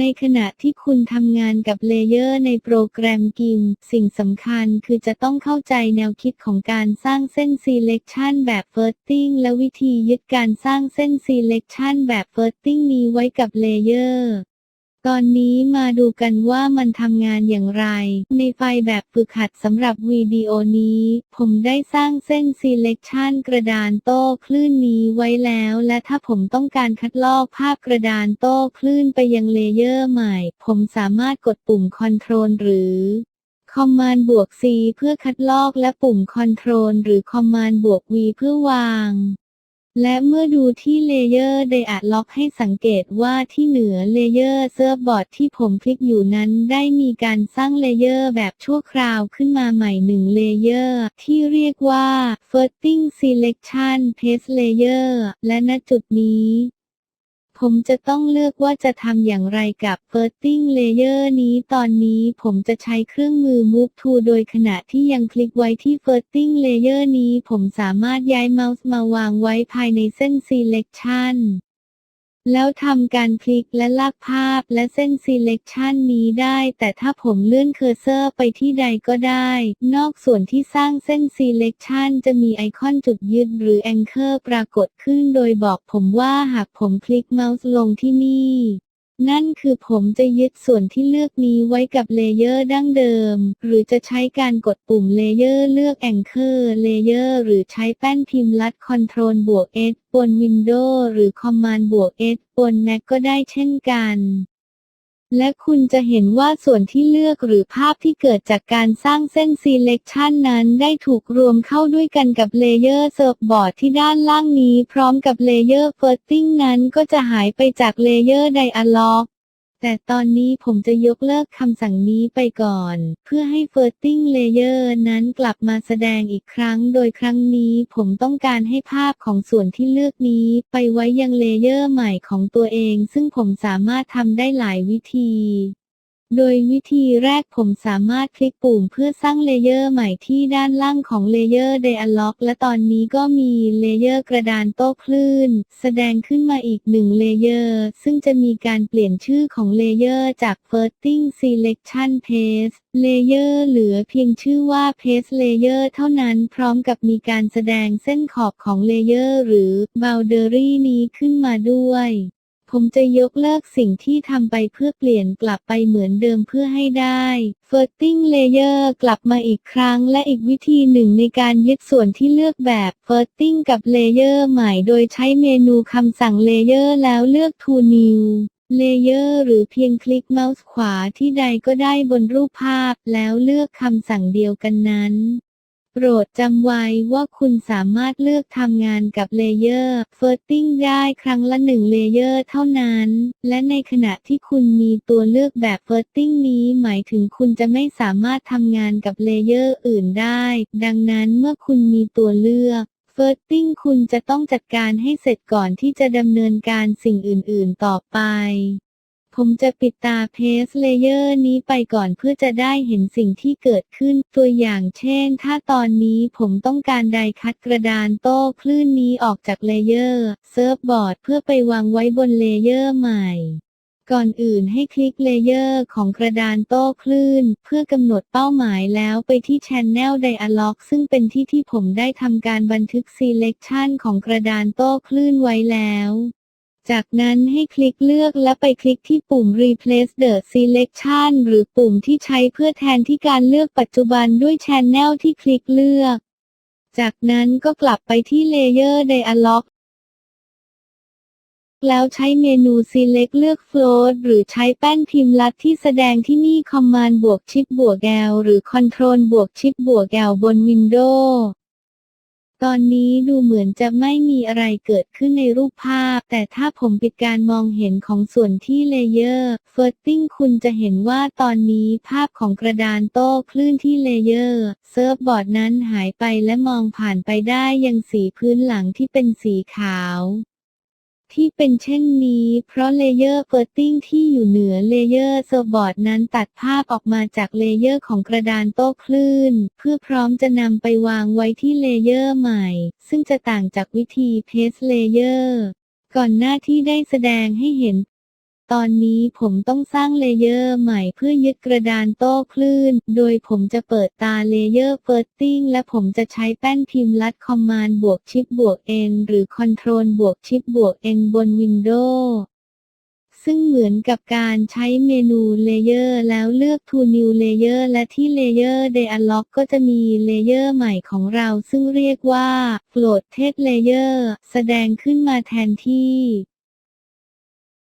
ในขณะที่คุณทำงานกับเลเยอร์ในโปรแกรมกิม สิ่งสำคัญคือจะต้องเข้าใจแนวคิดของการสร้างเส้น selection แบบ Firting และวิธียึดการสร้างเส้น selection แบบ Firting นี้ไว้กับเลเยอร์ ตอนนี้มาดูกันว่ามันทำงานอย่างไร ในไฟล์แบบฝึกหัดสำหรับวิดีโอนี้ ผมได้สร้างเส้น selection กระดานโต้คลื่นนี้ไว้แล้ว และถ้าผมต้องการคัดลอกภาพกระดานโต้คลื่นไปยังเลเยอร์ใหม่ ผมสามารถกดปุ่ม Ctrl หรือ Command บวก C เพื่อคัดลอกและปุ่ม Ctrl หรือ Command บวก V เพื่อวาง และเมื่อดูที่เลเยอร์ไดอะล็อกให้สังเกตว่าที่เหนือเลเยอร์เซิร์ฟบอร์ดที่ผมคลิกอยู่นั้นได้มีการสร้างเลเยอร์แบบชั่วคราวขึ้นมาใหม่หนึ่งเลเยอร์ที่เรียกว่า Firsting Selection Paste Layer และณจุดนี้ ผมจะต้องเลือกว่าจะทำอย่างไรกับ Firting Layer นี้ตอนนี้ผมจะใช้เครื่องมือ Move to โดยขณะที่ยังคลิกไว้ที่ Firting Layer นี้ ผมสามารถย้ายเมาส์มาวางไว้ภายในเส้น Selection แล้วทำการคลิกและลากภาพและเส้น selection นี้ได้ แต่ถ้าผมเลื่อนเคอร์เซอร์ไปที่ใดก็ได้ นอกส่วนที่สร้างเส้น selection จะมีไอคอนจุดยึดหรือ anchor ปรากฏขึ้นโดยบอกผมว่าหากผมคลิกเมาส์ลงที่นี่ นั่นคือผมจะยึดส่วนที่เลือกนี้ไว้กับเลเยอร์ดั้งเดิม หรือจะใช้การกดปุ่มเลเยอร์เลือกแองเกอร์เลเยอร์หรือใช้แป้นพิมพ์ลัด Ctrl บวก S บน Windows หรือ Command บวก S บน Mac ก็ได้เช่นกัน และคุณจะเห็นว่าส่วนที่เลือกหรือภาพที่เกิดจากการสร้างเส้น selection นั้นได้ถูกรวมเข้าด้วยกันกับเลเยอร์เซิร์ฟบอร์ดที่ด้านล่างนี้พร้อมกับเลเยอร์ Firting นั้นก็จะหายไปจากเลเยอร์ Dialog แต่ตอนนี้ผมจะยกเลิกคำสั่งนี้ไปก่อน เพื่อให้ Firting Layer นั้นกลับมาแสดงอีกครั้ง โดยครั้งนี้ผมต้องการให้ภาพของส่วนที่เลือกนี้ ไปไว้ยังเลเยอร์ใหม่ของตัวเอง ซึ่งผมสามารถทำได้หลายวิธี โดยวิธีแรกผมสามารถคลิกปุ่มเพื่อสร้างเลเยอร์ใหม่ที่ด้านล่างของเลเยอร์ Dialog และตอนนี้ก็มีเลเยอร์กระดานโต้คลื่น แสดงขึ้นมาอีกหนึ่งเลเยอร์ ซึ่งจะมีการเปลี่ยนชื่อของเลเยอร์จาก Firting Selection Paste Layer เหลือเพียงชื่อว่า Paste Layer เท่านั้นพร้อมกับมีการแสดงเส้นขอบของเลเยอร์หรือ Boundary นี้ขึ้นมาด้วย ผมจะยกเลิกสิ่งที่ทำไปเพื่อเปลี่ยนกลับไปเหมือนเดิมเพื่อให้ได้ Firting Layer กลับมาอีกครั้งและอีกวิธีหนึ่งในการยึดส่วนที่เลือกแบบ Firting กับ Layer ใหม่โดยใช้เมนูคำสั่ง Layer แล้วเลือก To New Layer หรือเพียงคลิกเมาส์ขวาที่ใดก็ได้บนรูปภาพแล้วเลือกคำสั่งเดียวกันนั้น โปรดจำไว้ว่าคุณสามารถเลือกทำงานกับเลเยอร์ Firting ได้ครั้งละหนึ่งเลเยอร์เท่านั้น และในขณะที่คุณมีตัวเลือกแบบ Firting นี้หมายถึงคุณจะไม่สามารถทำงานกับเลเยอร์อื่นได้ ดังนั้นเมื่อคุณมีตัวเลือก Firting คุณจะต้องจัดการให้เสร็จก่อนที่จะดำเนินการสิ่งอื่น ๆ ต่อไป ผมจะปิดตาเพสเลเยอร์นี้ไปก่อนเพื่อจะได้เห็นสิ่งที่เกิดขึ้น ตัวอย่างเช่น ถ้าตอนนี้ผมต้องการไดคัดกระดานโต้คลื่นนี้ออกจากเลเยอร์เซิร์ฟบอร์ดเพื่อไปวางไว้บนเลเยอร์ใหม่ก่อนอื่นให้คลิกเลเยอร์ของกระดานโต้คลื่น เพื่อกำหนดเป้าหมายแล้วไปที่ Channel Dialog ซึ่งเป็นที่ที่ผมได้ทำการบันทึก Selection ของกระดานโต้คลื่นไว้แล้ว จากนั้นให้คลิกเลือกและไปคลิกที่ปุ่ม Replace the Selection หรือปุ่มที่ใช้เพื่อแทนที่การเลือกปัจจุบันด้วย Channel ที่คลิกเลือก จากนั้นก็กลับไปที่ Layer Dialog แล้วใช้เมนู Select เลือก Float หรือใช้แป้นพิมพ์ลัดที่แสดงที่นี่ Command บวกชิปบวก L หรือ Control บวกชิปบวก L บน Windows ตอนนี้ดูเหมือนจะไม่มีอะไรเกิดขึ้นในรูปภาพ แต่ถ้าผมปิดการมองเห็นของส่วนที่เลเยอร์เฟอร์ติ้งคุณจะเห็นว่าตอนนี้ภาพของกระดานโต้คลื่นที่เลเยอร์เซิร์ฟบอร์ดนั้นหายไปและมองผ่านไปได้ยังสีพื้นหลังที่เป็นสีขาว ที่เป็นเช่นนี้ เพราะเลเยอร์เฟอร์ติ้งที่อยู่เหนือเลเยอร์เซอร์บอร์ดนั้นตัดภาพออกมาจากเลเยอร์ของกระดานโต้คลื่น เพื่อพร้อมจะนำไปวางไว้ที่เลเยอร์ใหม่ ซึ่งจะต่างจากวิธีเพสเลเยอร์ก่อนหน้าที่ได้แสดงให้เห็น ตอนนี้ผมต้องสร้างเลเยอร์ใหม่เพื่อยึดกระดานโต้คลื่น โดยผมจะเปิดตาเลเยอร์เฟิร์ติ้งและผมจะใช้แป้นพิมพ์ลัดคอมมานด์บวกชิปบวกเอนหรือคอนโทรลบวกชิปบวกเอนบนวินโดว์ซึ่งเหมือนกับการใช้เมนูเลเยอร์แล้วเลือก To New Layer และที่ Layer Dialog ก็จะมีเลเยอร์ใหม่ของเราซึ่งเรียกว่า Float Text Layer แสดงขึ้นมาแทนที่